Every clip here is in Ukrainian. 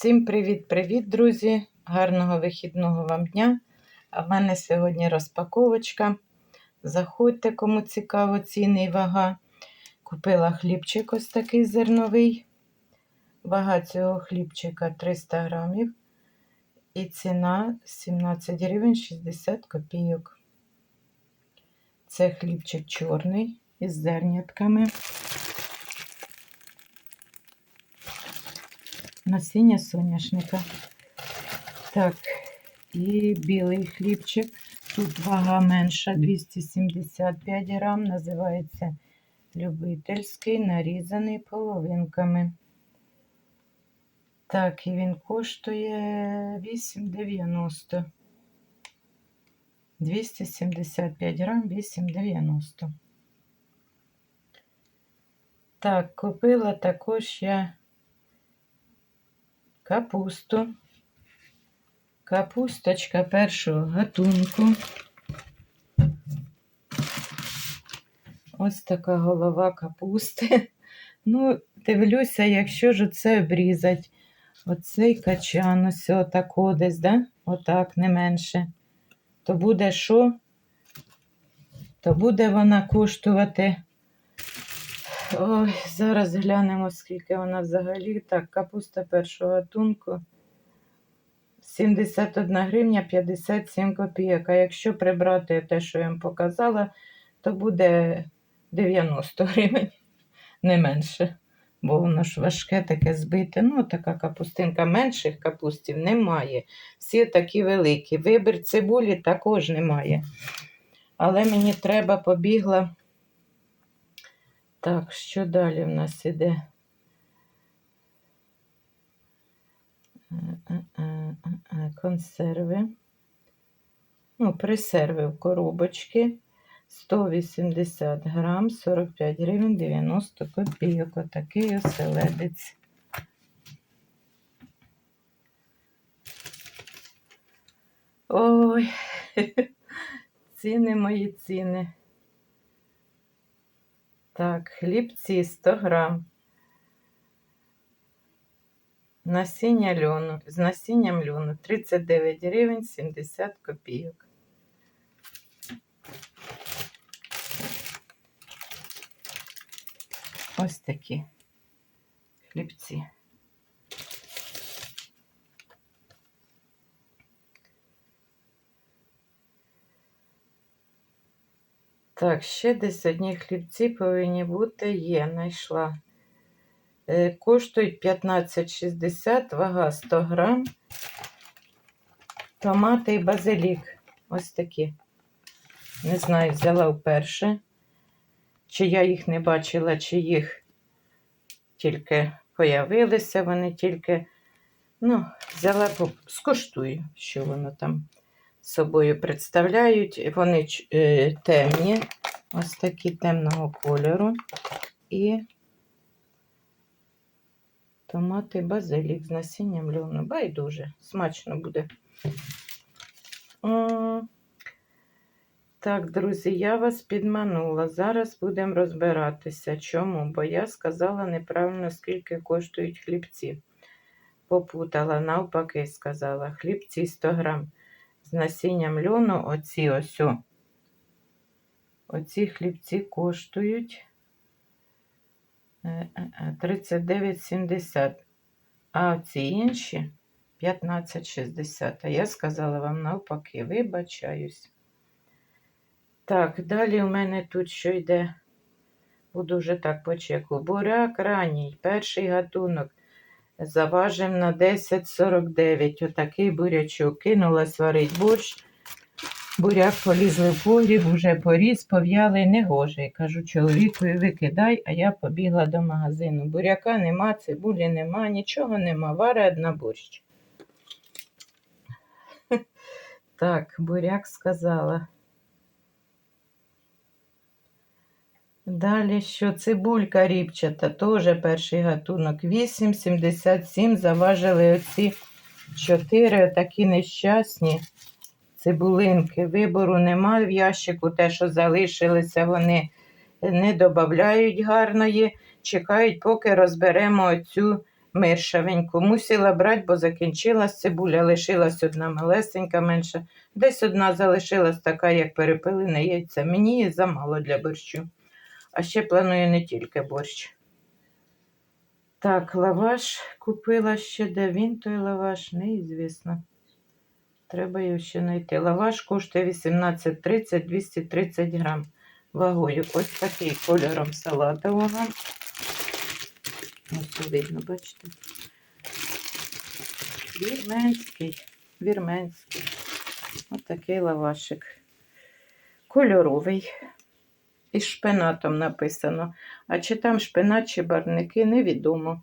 Всім привіт-привіт, друзі! Гарного вихідного вам дня. А в мене сьогодні розпаковочка. Заходьте, кому цікаво, ціни і вага. Купила хлібчик ось такий зерновий. Вага цього хлібчика 300 грамів. І ціна 17 гривень 60 копійок. Це хлібчик чорний із зернятками. Насіння соняшника. Так, і білий хлібчик. Тут вага менша 275 грам, називається любительський, нарізаний половинками. Так, і він коштує 8,90. 275 грам, 8,90. Так, купила також я капусту, капусточка першого гатунку. Ось така голова капусти. Ну, дивлюся, якщо ж оце обрізати, оцей качан, ось отако десь, да? Отак, не менше. То буде що? То буде вона коштувати Ой, зараз глянемо, скільки вона взагалі. Так, капуста першого гатунку 71 гривня 57 копійок. А якщо прибрати те, що я вам показала, то буде 90 гривень, не менше. Бо воно ж важке таке збите. Ну, така капустинка менших капустів немає. Всі такі великі. Вибір цибулі також немає. Але мені треба побігла. Так, що далі в нас іде? Консерви. Ну, присерви в коробочки. 180 грам, 45 гривень, 90 копійок. Отакий оселедець. Ой, ціни мої ціни. Так, хлібці 100 грам. Насіння льону. З насінням льону 39 гривень 70 копійок. Ось такі хлібці. Так, ще десь одні хлібці повинні бути, є, знайшла. Е, коштують 15,60, вага 100 грам. Томати і базилік. Ось такі. Не знаю, взяла вперше. Чи я їх не бачила, чи їх тільки появилися, вони тільки, ну, взяла, скоштую, що воно там собою представляють. Вони е, темні, ось такі темного кольору. І томати базилік з насінням льону. Байдуже, смачно буде. Так, друзі, я вас підманула. Зараз будемо розбиратися. Чому? Бо я сказала неправильно, скільки коштують хлібці. Попутала, навпаки, сказала, хлібці 100 грам з насінням льону, оці ось. Оці хлібці коштують 39,70. Е, е, а ці інші 15,60. А я сказала вам навпаки, вибачаюсь. Так, далі у мене тут що йде, буду вже так по чеку. Буряк ранній, перший гатунок заважив на 10,49. Отакий бурячок. Кинула сварить борщ. Буряк полізли в погріб, уже поріс, пов'ялий, не гоже. Кажу, чоловікові викидай, а я побігла до магазину. Буряка нема, цибулі нема, нічого нема. Вари одна борщ. Так, буряк сказала. Далі що цибулька ріпчата, теж перший гатунок. 8,77 заважили оці 4 такі нещасні цибулинки. Вибору немає в ящику, те, що залишилися, вони не додають гарної. Чекають, поки розберемо оцю миршавеньку. Мусила брати, бо закінчилась цибуля, лишилась одна малесенька менша. Десь одна залишилась така, як перепилене яйце. Мені замало для борщу. А ще планую не тільки борщ. Так, лаваш купила ще, де він той лаваш, неізвісно. Треба його ще знайти. Лаваш коштує 18,30 230 грам вагою. Ось такий кольором салатового. Ось видно, бачите. Вірменський. Вірменський. Ось такий лавашик. Кольоровий. Із шпинатом написано. А чи там шпинат, чи барники, невідомо.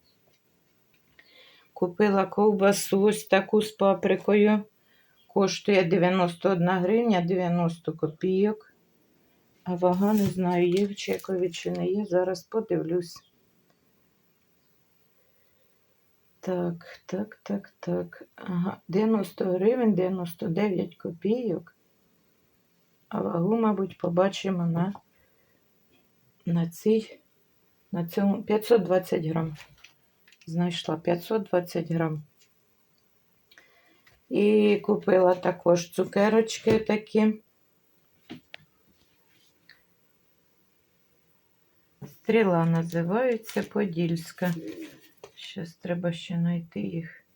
Купила ковбасу ось таку з паприкою. Коштує 91 гривня 90 копійок. А вага, не знаю, є в Чекові чи не є. Зараз подивлюсь. Так, так, так, так. Ага, 90 гривень, 99 копійок. А вагу, мабуть, побачимо на, на цій, на цьому 520 грам. Знайшла 520 грам. І купила також цукерочки такі. Стріла називається Подільська. Щас треба ще знайти їх.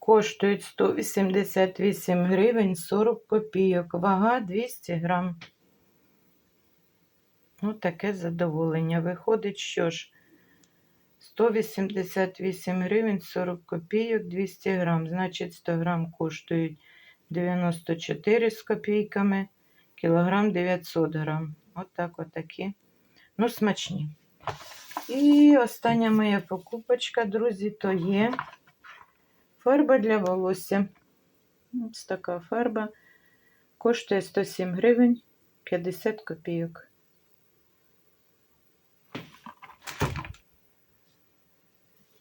Коштують 188 гривень 40 копійок. Вага 200 грам. Ну, таке задоволення. Виходить, що ж, 188 гривень 40 копійок 200 грам. Значить, 100 грам коштують 94 з копійками, кілограм 900 грам. Отак, от отакі. Ну, смачні. І остання моя покупочка, друзі, то є фарба для волосся. Ось така фарба. Коштує 107 гривень 50 копійок.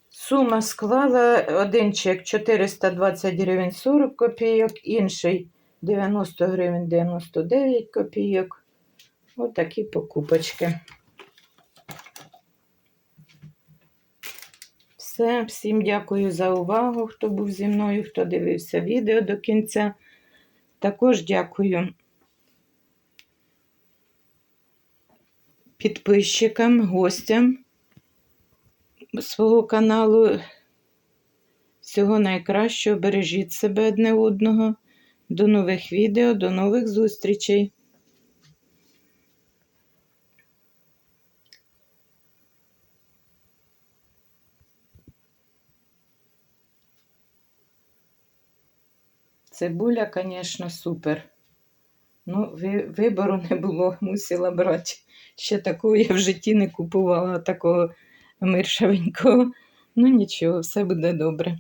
Сума склала один чек 420 гривень 40 копійок, інший 90 гривень 99 копійок. Ось такі покупочки. Все, всім дякую за увагу, хто був зі мною, хто дивився відео до кінця. Також дякую підписчикам, гостям свого каналу. Всього найкращого. Бережіть себе одне одного. До нових відео, до нових зустрічей. Цибуля, звісно, супер. Ну, вибору не було, мусила брати. Ще такого я в житті не купувала, такого миршавенького. Ну нічого, все буде добре.